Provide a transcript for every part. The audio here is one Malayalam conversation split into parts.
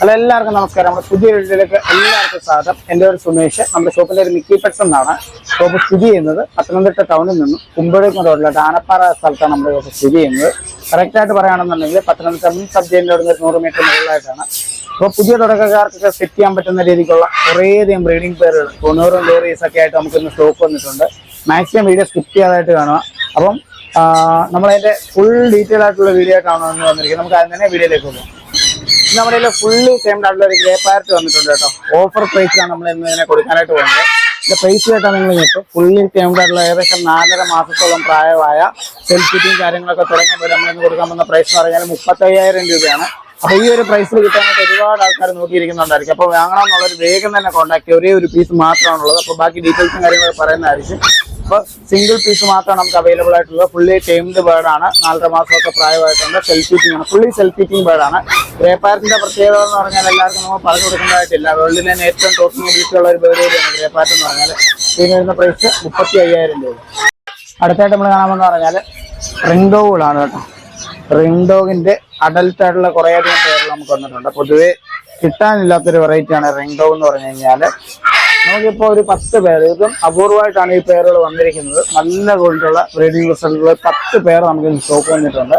ഹലോ എല്ലാവർക്കും നമസ്കാരം. നമ്മുടെ പുതിയ വീട്ടിലേക്ക് എല്ലാവർക്കും സ്വാഗതം. എന്റെ ഒരു സുമേഷ്. നമ്മുടെ ഷോപ്പിന്റെ ഒരു മിക്കി പെക്സ് എന്നാണ്. ഷോപ്പ് സ്ഥിതി ചെയ്യുന്നത് പത്തനംതിട്ട ടൗണിൽ നിന്നും കുമ്പഴേക്കും റോഡിലോട്ട് ആനപ്പാറ സ്ഥലത്താണ് നമ്മുടെ ഷോപ്പ് സ്ഥിതി ചെയ്യുന്നത്. കറക്റ്റായിട്ട് പറയുകയാണെന്നുണ്ടെങ്കിൽ പത്തനംതിട്ട മുൻ സബ് ജയിലിന്റെ ഒരു നൂറ് മീറ്റർ മുകളിലായിട്ടാണ്. അപ്പോൾ പുതിയ തുടക്കക്കാർക്കൊക്കെ സെറ്റ് ചെയ്യാൻ പറ്റുന്ന രീതിക്കുള്ള കുറേയധികം ബ്രീഡിംഗ് പേരുകൾ തൊണ്ണൂറും ലോറീസ് ഒക്കെ ആയിട്ട് നമുക്കിന്ന് സ്റ്റോക്ക് വന്നിട്ടുണ്ട്. മാക്സിമം വീഡിയോ സ്കിപ്പ് ചെയ്യാതായിട്ട് കാണുക. അപ്പം നമ്മളതിന്റെ ഫുൾ ഡീറ്റെയിൽ ആയിട്ടുള്ള വീഡിയോ കാണുമെന്ന് വന്നിരിക്കും നമുക്ക് അതിന് തന്നെ വീഡിയോയിലേക്ക് പോകാം. നമ്മുടെ ഫുള്ളി സെയിം ആയിട്ടുള്ള ഒരു ഗ്രേ വന്നിട്ടുണ്ട് കേട്ടോ. ഓഫർ പ്രൈസിലാണ് നമ്മൾ ഇന്ന് ഇതിനെ കൊടുക്കാനായിട്ട് പോകുന്നത്. ഇതിന്റെ പ്രൈസ് കേട്ടാൽ നിങ്ങൾ കിട്ടും ഫുള്ളി സെയിം ആയിട്ടുള്ള ഏകദേശം നാലര മാസത്തോളം പ്രായമായ സെൽഫ് ഫിറ്റിംഗ് കാര്യങ്ങളൊക്കെ തുടങ്ങിയപ്പോൾ നമ്മൾ ഇന്ന് കൊടുക്കാൻ പോകുന്ന പ്രൈസ് എന്ന് പറഞ്ഞാൽ മുപ്പത്തയ്യായിരം രൂപയാണ്. അപ്പൊ ഈ ഒരു പ്രൈസിൽ കിട്ടാനായിട്ട് ഒരുപാട് ആൾക്കാർ നോക്കിയിരിക്കുന്നുണ്ടായിരിക്കും. അപ്പൊ വാങ്ങണം എന്നുള്ളൊരു വേഗം തന്നെ കോൺടാക്ട് ഒരേ ഒരു പീസ് മാത്രമാണുള്ളത്. അപ്പൊ ബാക്കി ഡീറ്റെയിൽസും കാര്യങ്ങളൊക്കെ പറയുന്നതായിരിക്കും. അപ്പൊ സിംഗിൾ പീസ് മാത്രമാണ് നമുക്ക് അവൈലബിൾ ആയിട്ടുള്ളത്. ഫുള്ളി ടൈംഡ് ബേർഡ് ആണ്. നാലര മാസമൊക്കെ പ്രായമായിട്ടുണ്ട്. സെൽഫ് ഫീറ്റിംഗ് ആണ്. ഫുള്ളി സെൽഫ് ഫീറ്റിംഗ് ബേർഡ് ആണ്. ഗ്രേ പാരറ്റിന്റെ പ്രത്യേകത എന്ന് പറഞ്ഞാൽ എല്ലാവർക്കും നമ്മൾ പറഞ്ഞു കൊടുക്കേണ്ടതായിട്ടില്ല വേൾഡിലെ ഏറ്റവും ടോപ്പ് മൊബിലിറ്റിയുള്ള ഒരു ബേർഡ് കൂടിയാണ് ഗ്രേപ്പാറ്റ് എന്ന് പറഞ്ഞാൽ. ഇതിന് വരുന്ന പ്രൈസ് മുപ്പത്തി അയ്യായിരം രൂപ. അടുത്തായിട്ട് നമ്മൾ കാണാമെന്ന് പറഞ്ഞാൽ റിംഗ് ഡോഗുകളാണ് കേട്ടോ. റിംഗ് അഡൽട്ടായിട്ടുള്ള അഡൽട്ട് ആയിട്ടുള്ള കുറേയധികം പേരുകൾ നമുക്ക് വന്നിട്ടുണ്ട്. പൊതുവേ കിട്ടാനില്ലാത്തൊരു വെറൈറ്റിയാണ് റിംഗ് ഡോഗ് എന്ന് പറഞ്ഞു കഴിഞ്ഞാൽ നമുക്കിപ്പോൾ ഒരു പത്ത് പേര് ഇപ്പം അപൂർവമായിട്ടാണ് ഈ പേരുകൾ വന്നിരിക്കുന്നത്. നല്ല ക്വാളിറ്റിയുള്ള ബ്രീഡിംഗ് റിസൾട്ടുള്ള പത്ത് പേർ നമുക്ക് സ്റ്റോക്ക് വന്നിട്ടുണ്ട്.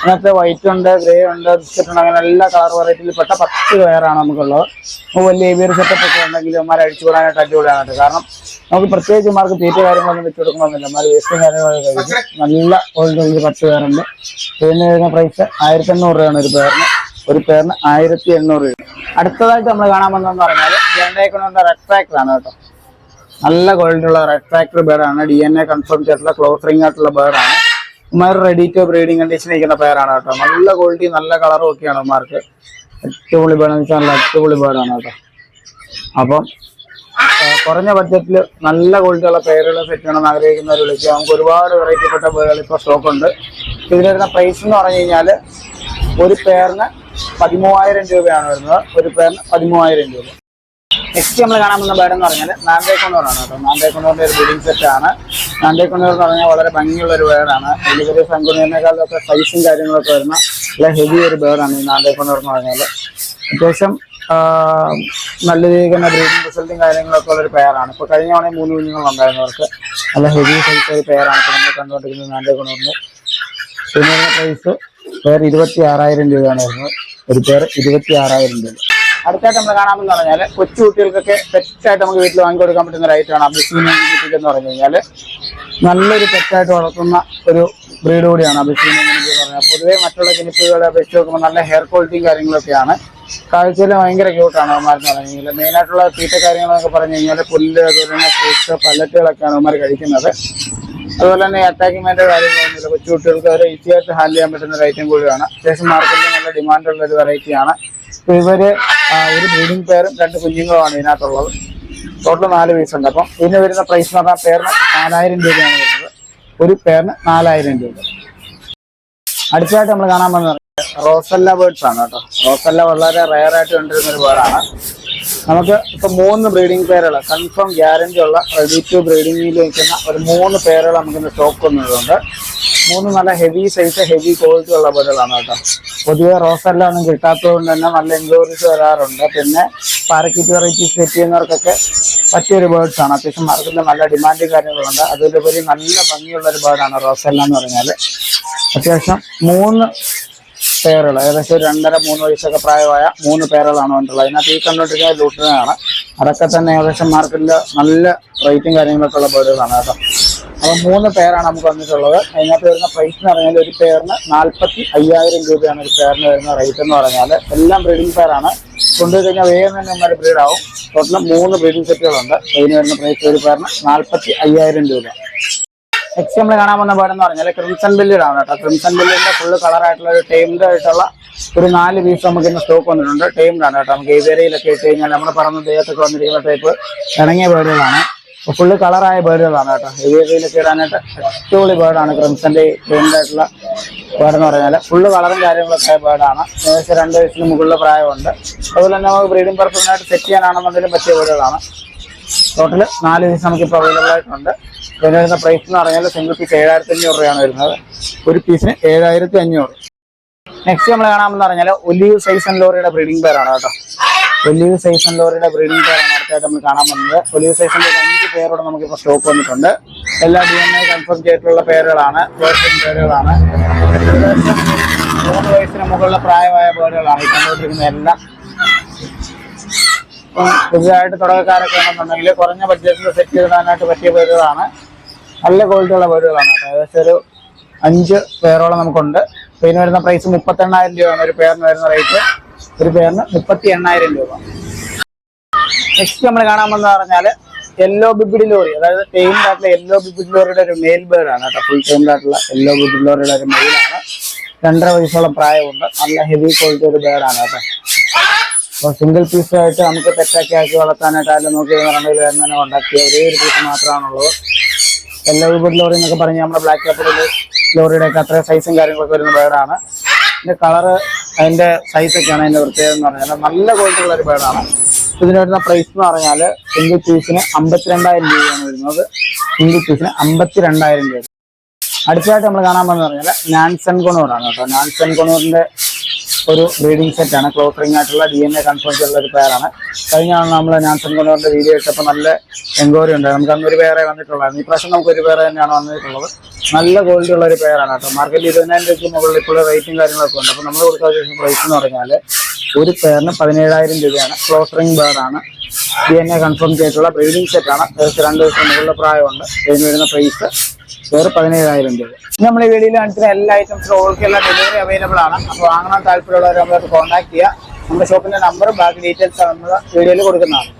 അങ്ങനത്തെ വൈറ്റ് ഉണ്ട് ഗ്രേ ഉണ്ട് ബിസ്ക്കറ്റ് ഉണ്ട് അങ്ങനെ എല്ലാ കളർ വെറൈറ്റിയിൽ പെട്ട പത്ത് പേരാണ് നമുക്കുള്ളത്. അപ്പോൾ വലിയ ഏവിയർ സെറ്റപ്പ് ഒക്കെ ഉണ്ടെങ്കിൽ ഇവന്മാരെ അടിച്ചുകൂടാനായിട്ട് അടിച്ചുവിടാനായിട്ട് കാരണം നമുക്ക് പ്രത്യേകിച്ച് മാർക്ക് തീറ്റ കാര്യങ്ങളൊന്നും വെച്ച് കൊടുക്കണമെന്നില്ല. അമ്മമാർ വേസ്റ്റും കാര്യങ്ങളൊക്കെ കഴിക്കും. നല്ല ക്വാളിറ്റി പത്ത് പേരുണ്ട്. ഇതിന് വരുന്ന പ്രൈസ് ആയിരത്തി എണ്ണൂറ് രൂപയാണ് ഒരു പേരിന്. ഒരു പേരിന് ആയിരത്തി എണ്ണൂറ് രൂപ. അടുത്തതായിട്ട് നമ്മൾ കാണാൻ വന്നതെന്ന് പറഞ്ഞാൽ ജനറേക്കുന്ന റെഡ് ട്രാക്ടർ ആണ് കേട്ടോ. നല്ല ക്വാളിറ്റി ഉള്ള റെഡ് ട്രാക്ടർ ബേഡാണ് ഡി എൻ എ കൺഫേം ചെയ്തിട്ടുള്ള ക്ലോസ് റിംഗ് ആയിട്ടുള്ള ബേഡാണ് ഉമാർ റെഡി ടു ബ്രീഡിംഗ് കണ്ടീഷൻ ഇരിക്കുന്ന പേരാണ് കേട്ടോ. നല്ല ക്വാളിറ്റി നല്ല കളറും ഒക്കെയാണ് ഉമാർക്ക് അടിപൊളി ബേഡെന്ന് വെച്ചാൽ നല്ല അടിപൊളി ബേഡാണ് കേട്ടോ. അപ്പം കുറഞ്ഞ ബഡ്ജറ്റിൽ നല്ല ക്വാളിറ്റിയുള്ള പേരുകൾ സെറ്റ് ചെയ്യണമെന്ന് ആഗ്രഹിക്കുന്നവർ വിളിക്കുക നമുക്ക് ഒരുപാട് വെറൈറ്റിപ്പെട്ട പേരുകൾ ഇപ്പോൾ സ്റ്റോക്ക് ഉണ്ട്. ഇതിൽ വരുന്ന പ്രൈസ് എന്ന് പറഞ്ഞു കഴിഞ്ഞാൽ ഒരു പേരിന് പതിമൂവായിരം രൂപയാണ് വരുന്നത്. ഒരു പേരിന് പതിമൂവായിരം രൂപ. നെക്സ്റ്റ് നമ്മൾ കാണാൻ പോകുന്ന ബേഡ് എന്ന് പറഞ്ഞാൽ നാന്തേക്കൊണ്ടൂറാണ് കേട്ടോ. നാന്തേക്കൊണ്ടൂറിന്റെ ഒരു ബിൽഡിംഗ് സെറ്റ് ആണ്. നാന്തേക്കൊണ്ടൂർ എന്ന് പറഞ്ഞാൽ വളരെ ഭംഗിയുള്ള ഒരു ബേഡാണ് ഡെലിവറി സംഘടനേക്കാളൊക്കെ സൈസും കാര്യങ്ങളൊക്കെ വരുന്ന വളരെ ഹെവി ഒരു ബേഡാണ് ഈ നാന്തേക്കൊണ്ടൂർ എന്ന് പറഞ്ഞാൽ അത്യാവശ്യം നല്ല രീതിയിൽ തന്നെ ബ്രീഡിംഗ് റിസൾട്ടും കാര്യങ്ങളൊക്കെ ഉള്ളൊരു പെയറാണ് ഇപ്പോൾ കഴിഞ്ഞ തവണ മൂന്ന് കുഞ്ഞുങ്ങളുണ്ടായിരുന്നവർക്ക് നല്ല ഹെവി സൈസ് ഒരു പെയറാണ് ഇപ്പോൾ നമ്മൾ കണ്ടുകൊണ്ടിരിക്കുന്നത് നാന്തേക്കൊണ്ടൂറിന് പിന്നെ പ്രൈസ് പേർ ഇരുപത്തി ആറായിരം രൂപയാണ് വരുന്നത്. ഒരു പേർ ഇരുപത്തി ആറായിരം രൂപ. അടുത്തായിട്ട് നമ്മൾ കാണാമെന്ന് പറഞ്ഞാൽ കൊച്ചു കുട്ടികൾക്കൊക്കെ പെറ്റായിട്ട് നമുക്ക് വീട്ടിൽ വാങ്ങി കൊടുക്കാൻ പറ്റുന്ന ഒരു ഐറ്റമാണ് അബിസീനിയൻ എന്ന് പറഞ്ഞു കഴിഞ്ഞാൽ നല്ലൊരു പെറ്റായിട്ട് വളർത്തുന്ന ഒരു ബ്രീഡ് കൂടിയാണ് അബിസീനിയൻ എന്ന് പറഞ്ഞാൽ പൊതുവേ മറ്റുള്ള ജനിപ്പുകളെ അപേക്ഷിച്ച് നോക്കുമ്പോൾ നല്ല ഹെയർ ക്വാളിറ്റിയും കാര്യങ്ങളൊക്കെയാണ്. കാഴ്ചയിൽ ഭയങ്കര ക്യൂട്ടാണ് അവന്മാരെന്ന് പറഞ്ഞു കഴിഞ്ഞാൽ മെയിനായിട്ടുള്ള തീറ്റ കാര്യങ്ങളൊക്കെ പറഞ്ഞു കഴിഞ്ഞാൽ പുല്ല് അതുപോലെ തന്നെ ഫ്രൂട്ട്സ് പല്ലറ്റുകളൊക്കെയാണ് അവന്മാർ കഴിക്കുന്നത്. അതുപോലെ തന്നെ അറ്റാക്കിങ്ങിന്റെ കാര്യങ്ങളൊന്നുമില്ല കൊച്ചു കുട്ടികൾക്ക് അവരെ ഈസി ആയിട്ട് ഹാൻഡിൽ ചെയ്യാൻ പറ്റുന്ന ഒരു ഐറ്റം കൂടിയാണ്. അത്യാവശ്യം മാർക്കറ്റിൽ നല്ല ഡിമാൻഡുള്ള ഒരു വെറൈറ്റിയാണ് ഇവർ ഒരു ബ്രീഡിംഗ് പേരും രണ്ട് കുഞ്ഞുങ്ങളുമാണ് ഇതിനകത്തുള്ളത്. ടോട്ടൽ നാല് ഉണ്ട് അപ്പം ഇതിന് വരുന്ന പ്രൈസ് എന്ന് പറഞ്ഞാൽ പേരിന് നാലായിരം രൂപയാണ് വരുന്നത്. ഒരു പേരിന് നാലായിരം രൂപ. അടുത്തതായിട്ട് നമ്മൾ കാണാൻ പോകുന്നത് റോസല്ല ബേർഡ്സ് ആണ് കേട്ടോ. റോസല്ല വളരെ റയർ ആയിട്ട് കണ്ടിരുന്ന ഒരു ബേർഡാണ് നമുക്ക് ഇപ്പൊ മൂന്ന് ബ്രീഡിംഗ് പേരുകൾ കൺഫേം ഗ്യാരണ്ടി ഉള്ള റെഡി ടു ബ്രീഡിംഗിൽ നിൽക്കുന്ന ഒരു മൂന്ന് പേരുകൾ നമുക്ക് സ്റ്റോക്ക് വന്നതുണ്ട്. മൂന്ന് നല്ല ഹെവി സൈസ് ഹെവി ക്വാളിറ്റി ഉള്ള ബേർഡുകളാണ് കേട്ടോ. പൊതുവെ റോസെല്ലാം ഒന്നും കിട്ടാത്തത് കൊണ്ട് തന്നെ നല്ല എൻക്വയറീസ് വരാറുണ്ട്. പിന്നെ പാരക്കിറ്റ് വെറൈറ്റീസ് സെറ്റ് ചെയ്യുന്നവർക്കൊക്കെ പറ്റിയൊരു ബേർഡ്സ് ആണ്. അത്യാവശ്യം മാർക്കറ്റിൽ നല്ല ഡിമാൻഡും കാര്യങ്ങളുണ്ട്. അതിലുപരി നല്ല ഭംഗിയുള്ള ഒരു ബേർഡാണ് റോസല്ല എന്ന് പറഞ്ഞാൽ അത്യാവശ്യം മൂന്ന് പേരുകൾ ഏകദേശം രണ്ടര മൂന്ന് വയസ്സൊക്കെ പ്രായമായ മൂന്ന് പേരുകളാണ് വന്നിട്ടുള്ളത്. അതിനകത്ത് ഈ കണ്ടുകൊണ്ടിരിക്കുന്ന ലൂട്ടിനാണ് അതൊക്കെ തന്നെ ഏകദേശം മാർക്കറ്റിൽ നല്ല റേറ്റും കാര്യങ്ങളൊക്കെ ഉള്ള ബേർഡുകളാണ് കേട്ടോ. അപ്പോൾ മൂന്ന് പേരാണ് നമുക്ക് വന്നിട്ടുള്ളത്. അതിനകത്ത് വരുന്ന പ്രൈസ് എന്ന് പറഞ്ഞാൽ ഒരു പേരിന് നാൽപ്പത്തി അയ്യായിരം രൂപയാണ് ഒരു പേരിന് വരുന്ന റേറ്റ് എന്ന് പറഞ്ഞാൽ എല്ലാം ബ്രീഡിംഗ് പേരാണ് കൊണ്ടുപോയി കഴിഞ്ഞാൽ വേഗം തന്നെ ബ്രീഡ് ബ്രീഡാവും ടോട്ടൽ മൂന്ന് ബ്രീഡിംഗ് സെറ്റുകളുണ്ട് അതിന് വരുന്ന പ്രൈസ് ഒരു പേരിന് നാൽപ്പത്തി അയ്യായിരം രൂപ. നെക്സ്റ്റ് നമ്മൾ കാണാൻ വന്ന എന്ന് പറഞ്ഞാൽ ക്രിംസൺ ബില്ലിലാണ് കേട്ടോ. ക്രിംസൺ ബില്ലിന്റെ ഫുള്ള് കളർ ആയിട്ടുള്ള ഒരു ടൈംഡ് ആയിട്ടുള്ള ഒരു നാല് പീസ് നമുക്ക് ഇന്ന് സ്റ്റോക്ക് വന്നിട്ടുണ്ട്. ടൈംഡ് ആണ് കേട്ടോ. നമുക്ക് ഏരിയയിലൊക്കെ ഇട്ട് കഴിഞ്ഞാൽ നമ്മൾ പറഞ്ഞ ദേഹത്തൊക്കെ വന്നിരിക്കുന്ന ടൈപ്പ് ഇണങ്ങിയ ബേർഡുകളാണ് ഫുള്ള് കളറായ ബേഡുകളാണ് കേട്ടോ. ഏരിയയിലൊക്കെ ഇടാനായിട്ട് അടിപൊളി ബേഡാണ് ക്രിംസന്റെ ടൈംഡ് ആയിട്ടുള്ള ബേർഡ് എന്ന് പറഞ്ഞാൽ ഫുള്ള് കളറും കാര്യങ്ങളൊക്കെ ആയ ബേഡാണ് ഏകദേശം രണ്ട് വയസ്സിന് മുകളിലെ പ്രായമുണ്ട്. അതുപോലെ തന്നെ നമുക്ക് ബ്രീഡിംഗ് പർപ്പസിനായിട്ട് സെറ്റ് ചെയ്യാനാണെന്നുണ്ടെങ്കിലും പറ്റിയ ബേഡുകളാണ് ടോട്ടൽ നാല് നമുക്ക് ഇപ്പോൾ അവൈലബിൾ ആയിട്ടുണ്ട്. ഇതിന് വരുന്ന പ്രൈസ് എന്ന് പറഞ്ഞാൽ സിംഗിൾ പീസ് ഏഴായിരത്തി അഞ്ഞൂറ് രൂപയാണ് വരുന്നത്. ഒരു പീസിന് ഏഴായിരത്തി അഞ്ഞൂറ് നെക്സ്റ്റ് നമ്മൾ കാണാമെന്ന് പറഞ്ഞാൽ ഒലീവ് സൈസൺ ലോറിയുടെ ബ്രീഡിംഗ് പേരാണ് കേട്ടോ. ഒലീവ് സൈസൺ ലോറിയുടെ ബ്രീഡിംഗ് പേരാണ് അടുത്തായിട്ട് നമ്മൾ കാണാൻ പോകുന്നത്. ഒലീവ് സൈസൺ അഞ്ച് പേരോടെ നമുക്കിപ്പോൾ സ്റ്റോക്ക് വന്നിട്ടുണ്ട്. എല്ലാ ഡി എൻ എ കൺഫേം ചെയ്തിട്ടുള്ള പേരുകളാണ്. പേഴ്സൺ പേരുകളാണ്. മൂന്ന് വയസ്സിന് മുകളിലുള്ള പ്രായമായ പേരുകളാണ് ഈ കണ്ടുകൊണ്ടിരിക്കുന്ന എല്ലാം. പുതിയതായിട്ട് തുടക്കക്കാരൊക്കെ ആണെന്നുണ്ടെങ്കിൽ കുറഞ്ഞ ബഡ്ജറ്റിൽ സെറ്റ് ചെയ്തിടാനായിട്ട് പറ്റിയ പേരുകളാണ്. നല്ല ക്വാളിറ്റിയുള്ള പേരുകളാണ് ഏകദേശം ഒരു അഞ്ച് പേരോളം നമുക്കുണ്ട്. ഇതിന് വരുന്ന പ്രൈസ് മുപ്പത്തി എണ്ണായിരം രൂപയാണ്. ഒരു പേരിന് വരുന്ന റേറ്റ് ഒരു പേരിന് മുപ്പത്തി എണ്ണായിരം രൂപ. നെക്സ്റ്റ് നമ്മൾ കാണാമെന്ന് പറഞ്ഞാൽ യെല്ലോ ബിബിഡ് ലോറി അതായത് ടൈം ആയിട്ടുള്ള യെല്ലോ ബിബിഡ് ലോറിയുടെ ഒരു മെയിൽ ബേർഡ് ആണ് കേട്ടോ. ഫുൾ ടൈം ആയിട്ടുള്ള യെല്ലോ ബിബിഡ് ലോറിയുടെ ഒരു മെയിലാണ് രണ്ടര വയസ്സോളം പ്രായമുണ്ട്. നല്ല ഹെവി ക്വാളിറ്റി ഒരു ബേർഡാണ് കേട്ടോ. സിംഗിൾ പീസ് ആയിട്ട് നമുക്ക് തെറ്റാക്കി ആക്കി വളർത്താനായിട്ടായാലും നമുക്ക് പറഞ്ഞതിൽ തന്നെ ഉണ്ടാക്കിയ ഒരേ ഒരു പീസ് മാത്രമാണുള്ളത്. എല്ലാ ബിബിഡ് ലോറി എന്നൊക്കെ പറഞ്ഞാൽ നമ്മുടെ ബ്ലാക്ക് കാപ്പിഡൽ ലോറിയുടെ ഒക്കെ അത്ര സൈസും കാര്യങ്ങളൊക്കെ വരുന്ന ബേർഡാണ് ഇതിന്റെ കളറ് അതിന്റെ സൈസൊക്കെയാണ് അതിന്റെ പ്രത്യേകത എന്ന് പറഞ്ഞാൽ നല്ല ക്വാളിറ്റി ഉള്ള ഒരു ബേർഡാണ് ഇതിന് വരുന്ന പ്രൈസ് എന്ന് പറഞ്ഞാൽ സിംഗിൾ പീസിന് അമ്പത്തിരണ്ടായിരം രൂപയാണ് വരുന്നത്. സിംഗിൾ പീസിന് അമ്പത്തിരണ്ടായിരം രൂപ. അടുത്തതായിട്ട് നമ്മൾ കാണാൻ പോകുന്നത് പറഞ്ഞാൽ നാൻസൺ കൊണൂറാണ് കേട്ടോ. നാൻസൺ കൊണൂറിന്റെ ഒരു ബ്രീഡിംഗ് സെറ്റാണ് ക്ലോസ് റിംഗ് ആയിട്ടുള്ള ഡി എൻ എ കൺഫേം ചെയ്തുള്ള ഒരു പേരാണ് കഴിഞ്ഞ ആൾ നമ്മൾ നാൻസൺ കൊണൂറിന്റെ വീഡിയോ ഇട്ടപ്പോൾ നല്ല എൻക്വയറി ഉണ്ട് നമുക്ക് അന്ന് ഒരു പേരെ വന്നിട്ടുള്ളായിരുന്നു. ഈ പ്രാവശ്യം നമുക്ക് ഒരു പേരെ തന്നെയാണ് വന്നിട്ടുള്ളത്. നല്ല ക്വാളിറ്റി ഉള്ള ഒരു പേരാണ് കേട്ടോ. മാർക്കറ്റിൽ ഇരുപതിനായിരം രൂപയ്ക്ക് മുകളിൽ ഇപ്പോൾ റേറ്റും കാര്യങ്ങളൊക്കെ ഉണ്ട്. അപ്പോൾ നമ്മൾ കൊടുക്കാൻ പ്രൈസ് എന്ന് പറഞ്ഞാൽ ഒരു പേരിന് പതിനേഴായിരം രൂപയാണ്. ക്ലോസ് റിംഗ് ബേർഡാണ് ഡി എൻ എ കൺഫേം ചെയ്തിട്ടുള്ള ബ്രീഡിംഗ് സെറ്റാണ് ഏകദേശം രണ്ട് ദിവസം മുകളിലുള്ള പ്രായമുണ്ട്. ഇതിന് വരുന്ന പ്രൈസ് വേറെ പതിനേഴായിരം രൂപ. നമ്മൾ ഈ വീഡിയോയിൽ കാണിക്കുന്ന എല്ലാ ഐറ്റംസിനും ഓൾക്കെല്ലാം ഡെലിവറി അവൈലബിൾ ആണ്. അപ്പോൾ വാങ്ങാൻ താല്പര്യമുള്ളവർ നമ്മളൊക്കെ കോൺടാക്ട് ചെയ്യുക. നമ്മുടെ ഷോപ്പിന്റെ നമ്പറും ബാക്കി ഡീറ്റെയിൽസ് നമ്മൾ വീഡിയോയിൽ കൊടുക്കുന്നതാണ്.